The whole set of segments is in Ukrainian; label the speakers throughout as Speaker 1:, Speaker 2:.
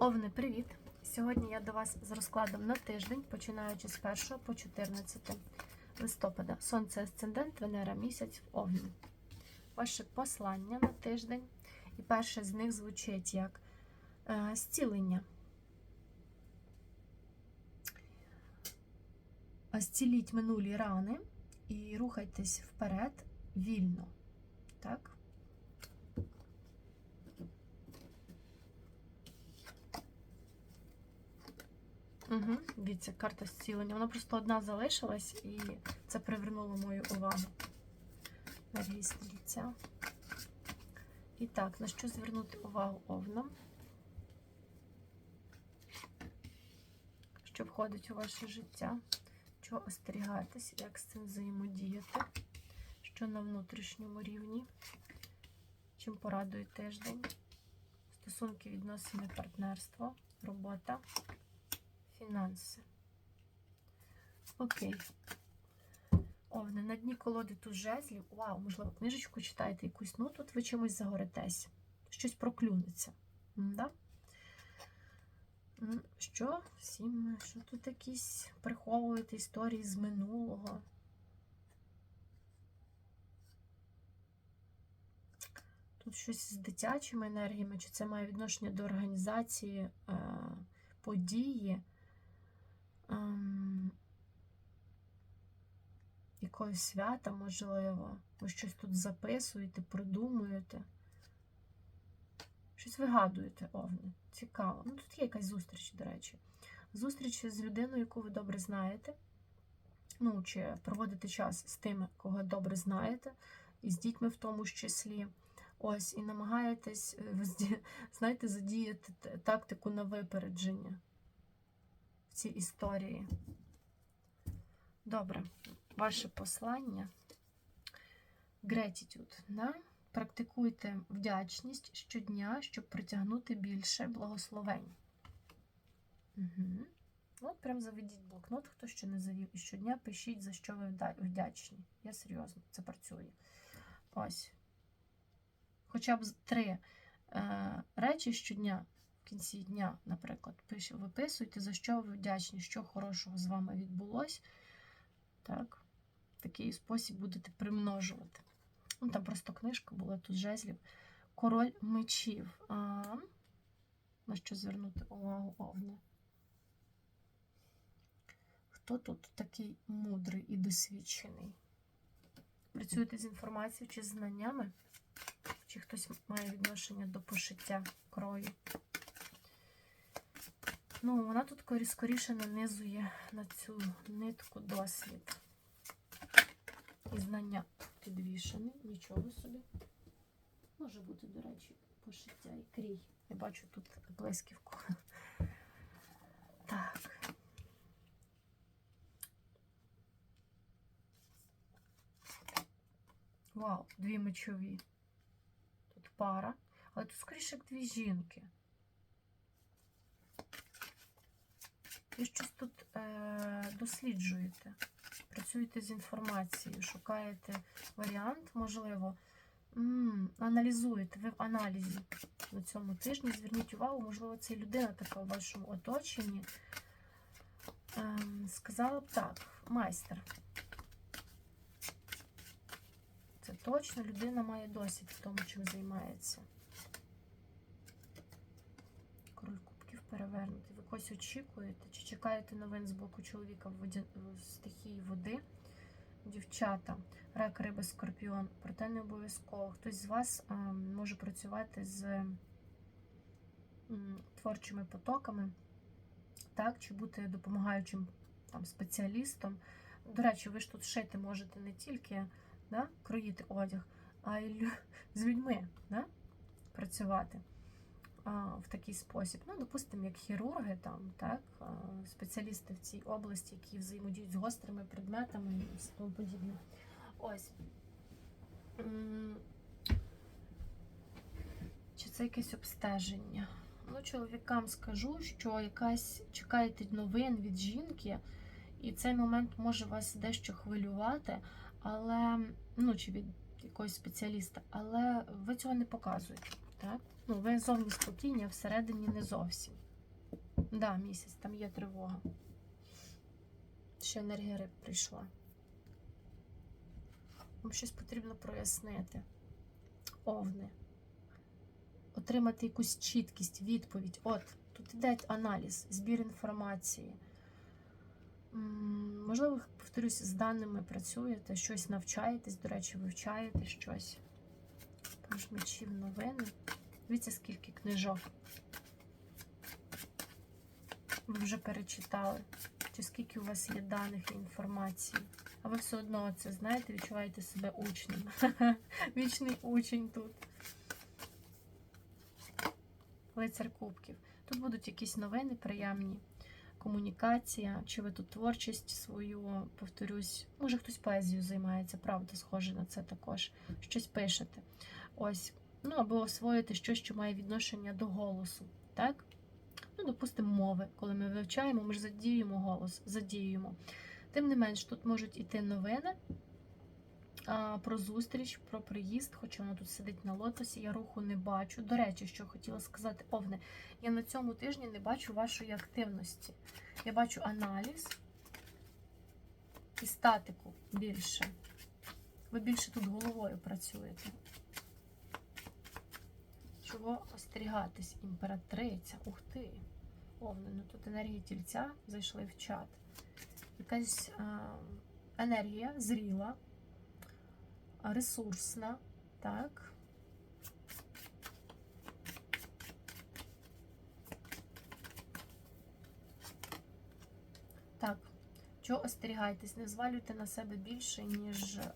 Speaker 1: Овни, привіт! Сьогодні я до вас з розкладом на тиждень, починаючи з 1 по 14 листопада. Сонце асцендент, Венера місяць в Овні. Ваше послання на тиждень. І перше з них звучить як е, зцілення. Зціліть минулі рани і рухайтесь вперед вільно. Так? Угу, дивіться, карта зцілення. Вона просто одна залишилась і це привернуло мою увагу. Енергії стрільця. І так, на що звернути увагу овном? Що входить у ваше життя? Чого остерігатись, як з цим взаємодіяти? Що на внутрішньому рівні? Чим порадує тиждень? Стосунки, відносини, партнерство, робота фінанси. Окей. Овне, на дні колоди тут жезлів. Вау, можливо, книжечку читаєте якусь. Ну, тут ви чимось загоритесь. Щось проклюнеться. М, Що? Всім, що тут якісь приховуєте історії з минулого? Тут щось з дитячими енергіями, чи це має відношення до організації е, події? Ем, якогось свята, можливо. Ви щось тут записуєте, придумуєте. Щось вигадуєте, овни. Цікаво. Ну, тут є якась зустріч, до речі. Зустріч з людиною, яку ви добре знаєте. Ну, чи проводите час з тими, кого добре знаєте, і з дітьми в тому ж числі. Ось, і намагаєтесь, е, знаєте, задіяти тактику на випередження в цій історії. Добре, ваше послання. Gratitude. Да? Практикуйте вдячність щодня, щоб притягнути більше благословень. Угу. От прям заведіть блокнот, хто ще не завів. І щодня пишіть, за що ви вдячні. Я серйозно, це працює. Ось. Хоча б три е, речі щодня в кінці дня, наприклад, пиш- виписуйте, за що ви вдячні, що хорошого з вами відбулось. Так. Такий спосіб будете примножувати. Ну, там просто книжка була тут жезлів. Король мечів. А, на що звернути увагу овне? Хто тут такий мудрий і досвідчений? Працюєте з інформацією чи з знаннями? Чи хтось має відношення до пошиття крою? Ну, вона тут скоріше нанизує на цю нитку досвід. І знання підвішені. Нічого собі. Може бути, до речі, пошиття і крій. Я бачу тут блисківку. Так. Вау, дві мечові. Тут пара. Але тут скоріше як дві жінки. Ви щось тут е, досліджуєте, працюєте з інформацією, шукаєте варіант, можливо, м, аналізуєте, ви в аналізі на цьому тижні. Зверніть увагу, можливо, це людина така в вашому оточенні. Ем, сказала б так, майстер. Це точно людина має досвід в тому, чим займається. Король кубків перевернутий. Когось очікуєте? Чи чекаєте новин з боку чоловіка в, воді... стихії води? Дівчата, рак, риби, скорпіон. Проте не обов'язково. Хтось з вас а, може працювати з творчими потоками, так, чи бути допомагаючим там, спеціалістом. До речі, ви ж тут шити можете не тільки да, кроїти одяг, а й з людьми да, працювати в такий спосіб. Ну, допустимо, як хірурги, там, так, спеціалісти в цій області, які взаємодіють з гострими предметами і все тому подібне. Ось. Чи це якесь обстеження? Ну, чоловікам скажу, що якась чекаєте новин від жінки, і цей момент може вас дещо хвилювати, але ну чи від якогось спеціаліста, але ви цього не показуєте. Так? Ну, ви зовні спокійні, а всередині не зовсім. Да, місяць, там є тривога. Ще енергія риб прийшла. Вам щось потрібно прояснити. Овни. Отримати якусь чіткість, відповідь. От, тут іде аналіз, збір інформації. Можливо, повторюсь, з даними працюєте, щось навчаєтесь, до речі, вивчаєте щось. Паж мечів новини. Дивіться, скільки книжок. Ви вже перечитали. Чи скільки у вас є даних і інформації. А ви все одно це знаєте, відчуваєте себе учнем. Вічний учень тут. Лицар Кубків. Тут будуть якісь новини приємні, комунікація, чи ви тут творчість свою, повторюсь, може хтось поезією займається, правда, схоже на це також. Щось пишете. Ось, ну або освоїти щось, що має відношення до голосу. Так? Ну, допустимо, мови. Коли ми вивчаємо, ми ж задіюємо голос, задіюємо. Тим не менш, тут можуть іти новини а, про зустріч, про приїзд, хоча вона тут сидить на лотосі, я руху не бачу. До речі, що хотіла сказати, Овне, я на цьому тижні не бачу вашої активності. Я бачу аналіз і статику більше. Ви більше тут головою працюєте. Чого остерігатись? Імператриця. Ух ти! Овне, ну тут енергії тільця зайшли в чат. Якась а, енергія зріла, ресурсна, так. Так, чого остерігайтесь, не звалюйте на себе більше, ніж а,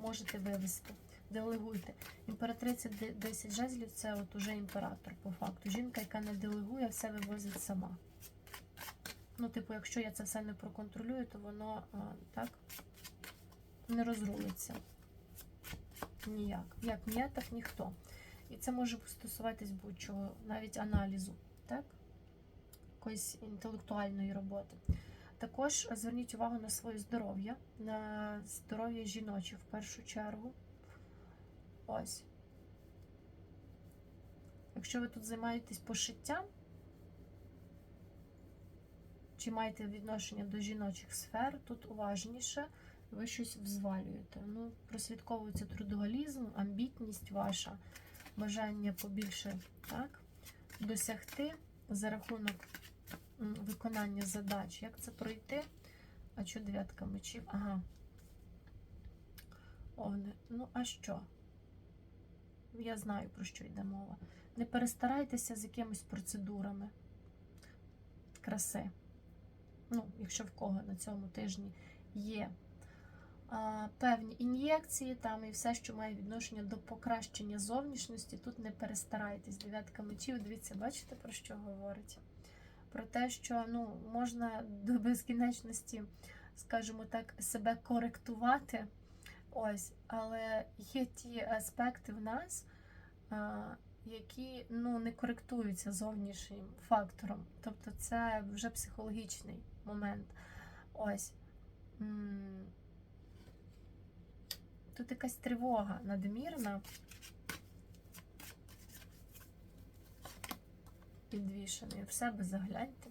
Speaker 1: можете вивести. Делегуйте. Імператриця 10 жезлів це от уже імператор, по факту. Жінка, яка не делегує, все вивозить сама. Ну, типу, якщо я це все не проконтролюю, то воно а, так не розрулиться. Ніяк. Як ні, так ніхто. І це може стосуватись будь-чого, навіть аналізу, так? Якоїсь інтелектуальної роботи. Також зверніть увагу на своє здоров'я, на здоров'я жіноче в першу чергу. Ось. Якщо ви тут займаєтесь пошиттям, чи маєте відношення до жіночих сфер, тут уважніше, ви щось взвалюєте. Ну, прослідковується трудоголізм, амбітність ваша, бажання побільше так, досягти за рахунок виконання задач. Як це пройти? А що дев'ятка мечів? Ага. Овни. Ну, а що? Я знаю, про що йде мова. Не перестарайтеся з якимись процедурами краси. Ну, якщо в кого на цьому тижні є а, певні ін'єкції, там і все, що має відношення до покращення зовнішності, тут не перестарайтесь. Дев'ятка мечів, дивіться, бачите, про що говорить? Про те, що ну, можна до безкінечності, скажімо так, себе коректувати. Ось, але є ті аспекти в нас, які ну, не коректуються зовнішнім фактором. Тобто це вже психологічний момент. Ось. Тут якась тривога надмірна. Підвішений. В себе загляньте.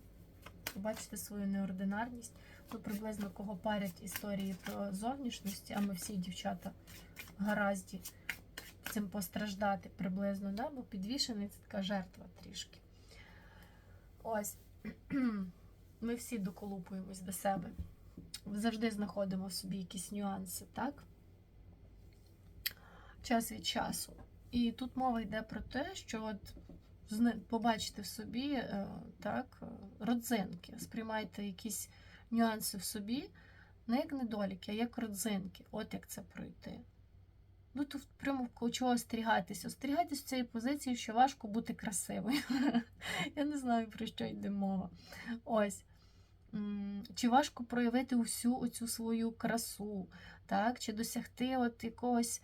Speaker 1: Побачите свою неординарність. Ну, приблизно кого парять історії про зовнішність, а ми всі дівчата гаразді цим постраждати приблизно, да? бо підвішений це така жертва трішки. Ось. Ми всі доколупуємось до себе. Завжди знаходимо в собі якісь нюанси, так? Час від часу. І тут мова йде про те, що от побачите в собі е, так, родзинки, сприймайте якісь нюанси в собі, не як недоліки, а як родзинки. От як це пройти. Ну, тут прямо чого остерігатися. Остерігайтесь цієї позиції, що важко бути красивою. Я не знаю, про що йде мова. Ось. Чи важко проявити усю оцю свою красу, так? Чи досягти от якогось,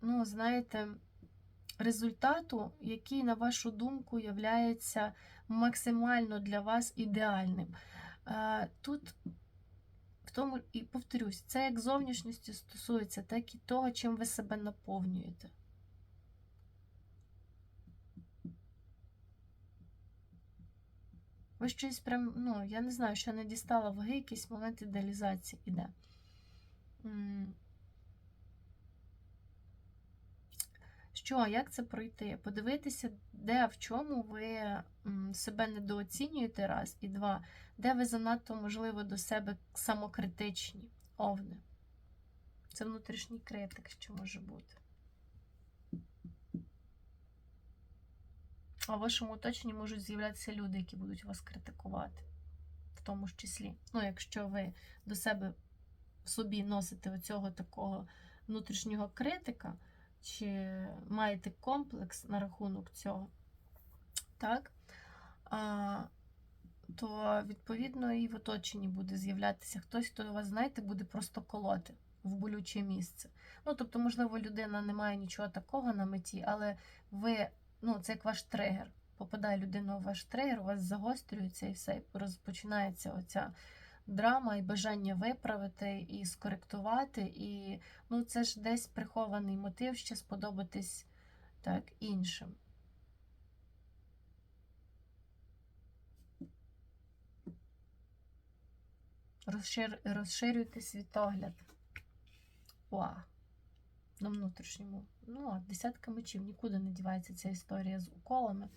Speaker 1: ну, знаєте, результату, який, на вашу думку, являється максимально для вас ідеальним. Е, Тут в тому, і повторюсь, це як зовнішністю стосується, так і того, чим ви себе наповнюєте. Ви щось прям, ну, я не знаю, що не дістала ваги, якийсь момент ідеалізації іде. Що, як це пройти? Подивитися, де в чому ви себе недооцінюєте, раз, і два, де ви занадто, можливо, до себе самокритичні, овни. Це внутрішній критик, що може бути. А в вашому оточенні можуть з'являтися люди, які будуть вас критикувати, в тому ж числі. Ну, якщо ви до себе собі носите оцього такого внутрішнього критика, чи маєте комплекс на рахунок цього, так, то відповідно і в оточенні буде з'являтися хтось, хто вас, знаєте, буде просто колоти в болюче місце. Ну, тобто, можливо, людина не має нічого такого на меті, але ви, ну, це як ваш тригер. Попадає людина у ваш тригер, у вас загострюється і все, розпочинається оця драма і бажання виправити і скоректувати. І ну, це ж десь прихований мотив ще сподобатись так, іншим. Розшир... Розширюйте світогляд. Вау. На внутрішньому. Ну, а десятка мечів нікуди не дівається ця історія з уколами.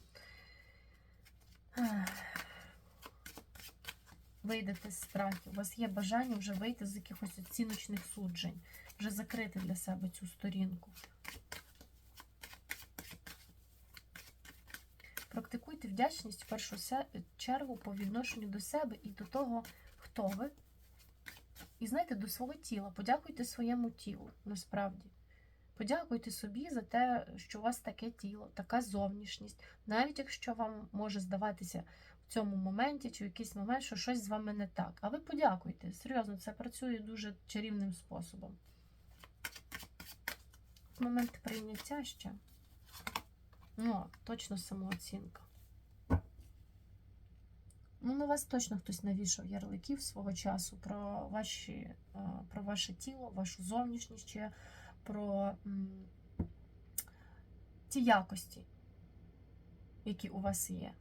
Speaker 1: Вийдете з страхів. У вас є бажання вже вийти з якихось оціночних суджень, вже закрити для себе цю сторінку. Практикуйте вдячність в першу чергу по відношенню до себе і до того, хто ви. І знаєте, до свого тіла. Подякуйте своєму тілу, насправді. Подякуйте собі за те, що у вас таке тіло, така зовнішність. Навіть якщо вам може здаватися в цьому моменті чи в якийсь момент, що щось з вами не так. А ви подякуйте. Серйозно, це працює дуже чарівним способом. Момент прийняття ще. Ну, точно самооцінка. Ну, на вас точно хтось навішав ярликів свого часу про, ваші, е, про ваше тіло, вашу зовнішність чи про ті якості, які у вас є.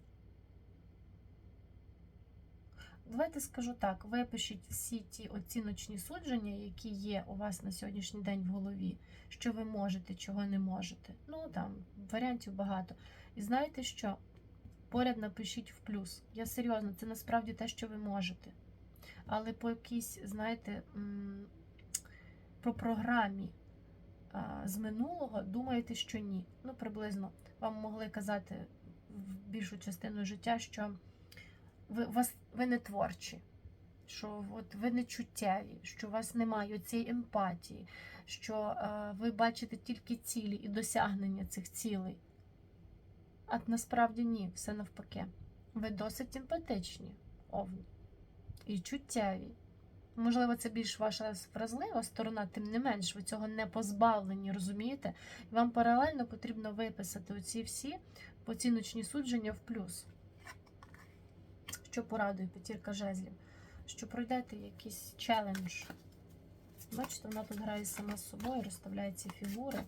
Speaker 1: Давайте скажу так: випишіть всі ті оціночні судження, які є у вас на сьогоднішній день в голові, що ви можете, чого не можете. Ну там варіантів багато. І знаєте що? Поряд напишіть в плюс. Я серйозно, це насправді те, що ви можете. Але по якійсь, знаєте, по програмі з минулого думаєте, що ні. Ну, приблизно вам могли казати в більшу частину життя, що ви, вас, ви не творчі, що от ви не чуттєві, що у вас немає цієї емпатії, що ви бачите тільки цілі і досягнення цих цілей. А насправді ні, все навпаки. Ви досить емпатичні, овни. І чуттєві. Можливо, це більш ваша вразлива сторона, тим не менш, ви цього не позбавлені, розумієте? Вам паралельно потрібно виписати оці всі оціночні судження в плюс. Що порадує п'ятірка жезлів? Що пройдете якийсь челендж. Бачите, вона тут грає сама з собою, розставляє ці фігури,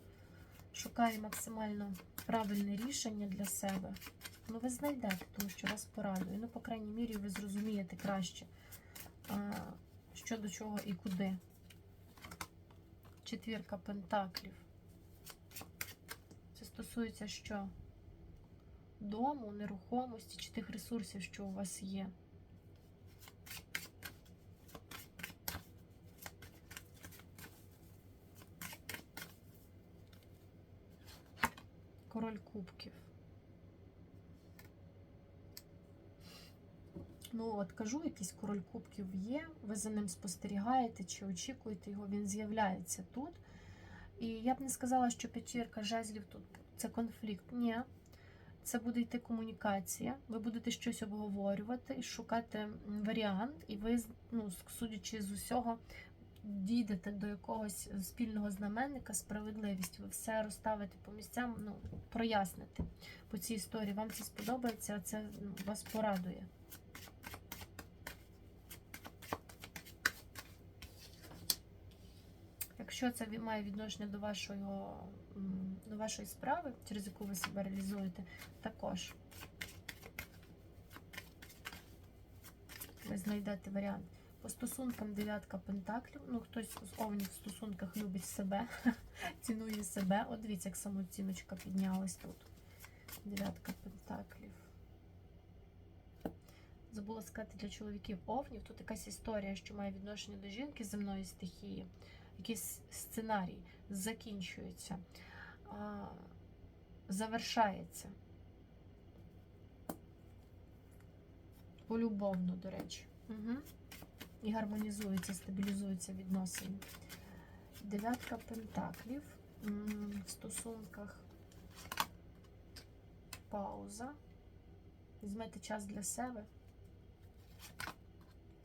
Speaker 1: шукає максимально правильне рішення для себе. Ну, ви знайдете, тому що вас порадує. Ну, по крайній мірі, ви зрозумієте краще, що до чого і куди. Четвірка пентаклів. Це стосується що? Дому, нерухомості чи тих ресурсів, що у вас є. Король кубків. Ну, от кажу, якийсь король кубків є, ви за ним спостерігаєте чи очікуєте його, він з'являється тут. І я б не сказала, що п'ятірка жезлів тут це конфлікт. Ні. Це буде йти комунікація, ви будете щось обговорювати і шукати варіант, і ви, ну, судячи з усього, дійдете до якогось спільного знаменника, справедливість. Ви все розставите по місцям, ну, проясните по цій історії. Вам це сподобається, це ну, вас порадує. Якщо це має відношення до вашого, до вашої справи, через яку ви себе реалізуєте, також. ви знайдете варіант. По стосункам дев'ятка пентаклів. Ну, хтось з овнів в стосунках любить себе, цінує себе. От дивіться, як самооціночка піднялась тут. Дев'ятка пентаклів. Забула сказати для чоловіків овнів. Тут якась історія, що має відношення до жінки земної стихії. Якийсь сценарій закінчується, завершається. Полюбовно, до речі. Угу. І гармонізується, стабілізуються відносини. Дев'ятка пентаклів. В стосунках пауза. Візьмете час для себе.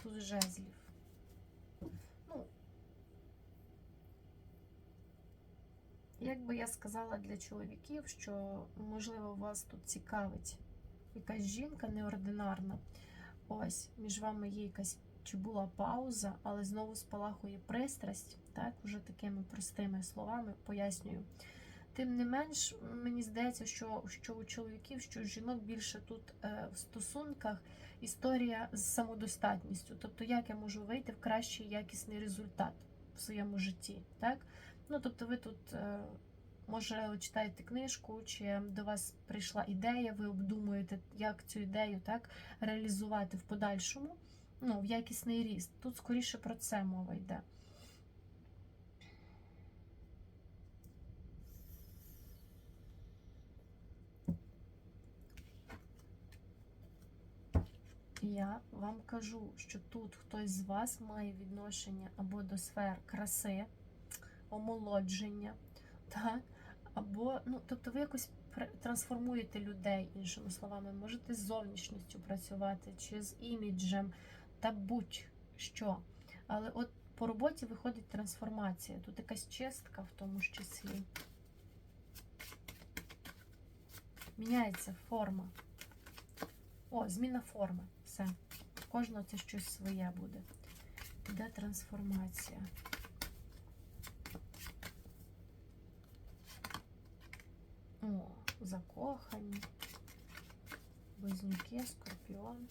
Speaker 1: Тут жезлів. Ну, як би я сказала для чоловіків, що, можливо, вас тут цікавить якась жінка неординарна. Ось, між вами є якась чи була пауза, але знову спалахує пристрасть, так, уже такими простими словами пояснюю. Тим не менш, мені здається, що, що у чоловіків, що у жінок більше тут е, в стосунках історія з самодостатністю. Тобто, як я можу вийти в кращий якісний результат в своєму житті. так? Ну, тобто, ви тут, е, може, читаєте книжку, чи до вас прийшла ідея, ви обдумуєте, як цю ідею так, реалізувати в подальшому, ну, в якісний ріст. Тут скоріше про це мова йде. Я вам кажу, що тут хтось з вас має відношення або до сфер краси, омолодження, так? або, ну, тобто ви якось трансформуєте людей, іншими словами, можете з зовнішністю працювати, чи з іміджем, та будь-що. Але от по роботі виходить трансформація. Тут якась чистка в тому ж числі. Міняється форма. О, зміна форми. Все. Кожного це щось своє буде. Іде трансформація. О, закохані. Близнюки, скорпіон.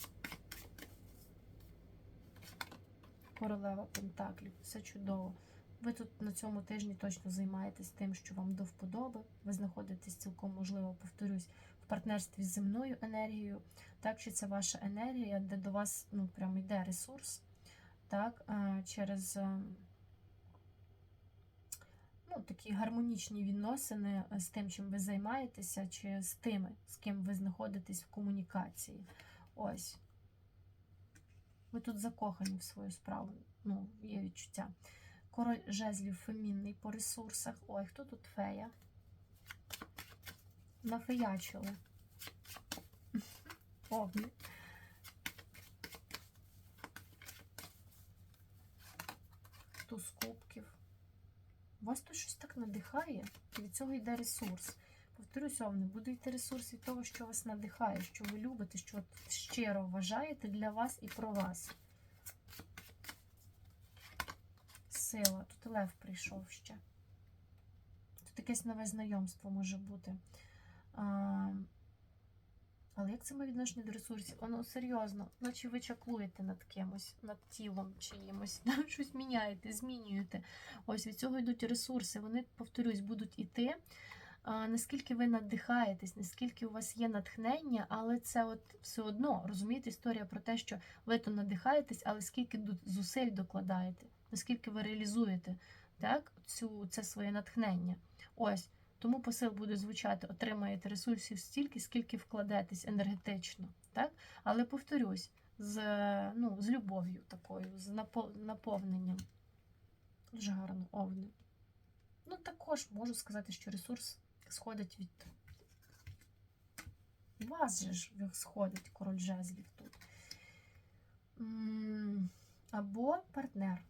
Speaker 1: Королева Пентаклів. Все чудово. Ви тут на цьому тижні точно займаєтесь тим, що вам до вподоби. Ви знаходитесь цілком можливо, повторюсь, в партнерстві з земною енергією. Так, чи це ваша енергія, де до вас ну, прям йде ресурс, так, е, через е, ну, такі гармонічні відносини з тим, чим ви займаєтеся, чи з тими, з ким ви знаходитесь в комунікації. Ось. Ви тут закохані в свою справу. Ну, є відчуття. Король жезлів фемінний по ресурсах. Ой, хто тут фея? Нафеячили. Огні. Туз кубків. Вас тут щось так надихає, і від цього йде ресурс. Повторюсь, овни, буде йти ресурс від того, що вас надихає, що ви любите, що щиро вважаєте для вас і про вас. Сила. Тут лев прийшов ще. Тут якесь нове знайомство може бути. А, але як це має відношення до ресурсів? Воно серйозно, наче ви чаклуєте над кимось, над тілом чиїмось, щось міняєте, змінюєте. Ось від цього йдуть ресурси. Вони, повторюсь, будуть іти. Наскільки ви надихаєтесь, наскільки у вас є натхнення, але це от все одно, розумієте, історія про те, що ви то надихаєтесь, але скільки зусиль докладаєте, наскільки ви реалізуєте так, цю, це своє натхнення. Ось. Тому посил буде звучати: отримаєте ресурсів стільки, скільки вкладетесь енергетично. Так? Але повторюсь, з, ну, з любов'ю такою, з напо- наповненням. Дуже гарно овни. Ну, також можу сказати, що ресурс сходить від вас же ж сходить король жезлів тут. Або партнер.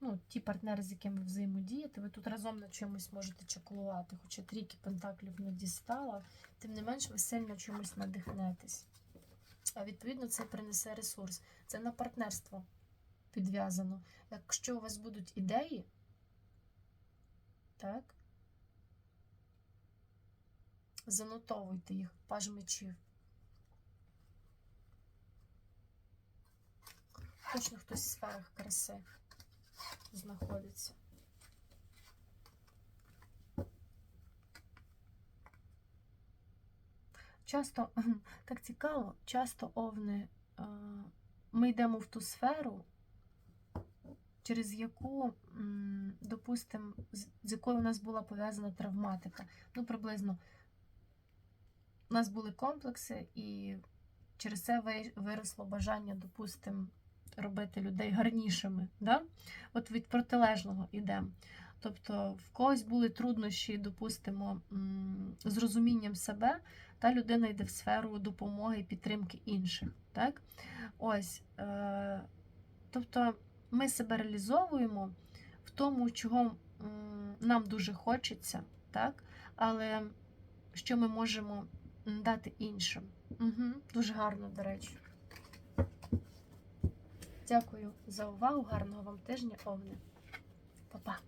Speaker 1: Ну, ті партнери, з якими ви взаємодієте, ви тут разом над чимось можете чаклувати, хоча трійки пентаклів не дістала, тим не менш ви сильно чимось надихнетесь. А відповідно це принесе ресурс. Це на партнерство підв'язано. Якщо у вас будуть ідеї, так, занотовуйте їх, паж мечів. точно хтось в сферах краси знаходиться. Часто так цікаво, часто овни, е, ми йдемо в ту сферу, через яку, допустимо, з якою у нас була пов'язана травматика. Ну, приблизно у нас були комплекси, і через це виросло бажання, допустимо, робити людей гарнішими. Да? От від протилежного йдемо. Тобто в когось були труднощі, допустимо, з розумінням себе, та людина йде в сферу допомоги і підтримки інших. Так? Ось, е, тобто ми себе реалізовуємо в тому, чого нам дуже хочеться, так? але що ми можемо дати іншим. Угу. Дуже гарно, до речі. Дякую за увагу. Гарного вам тижня, овне. Па-па.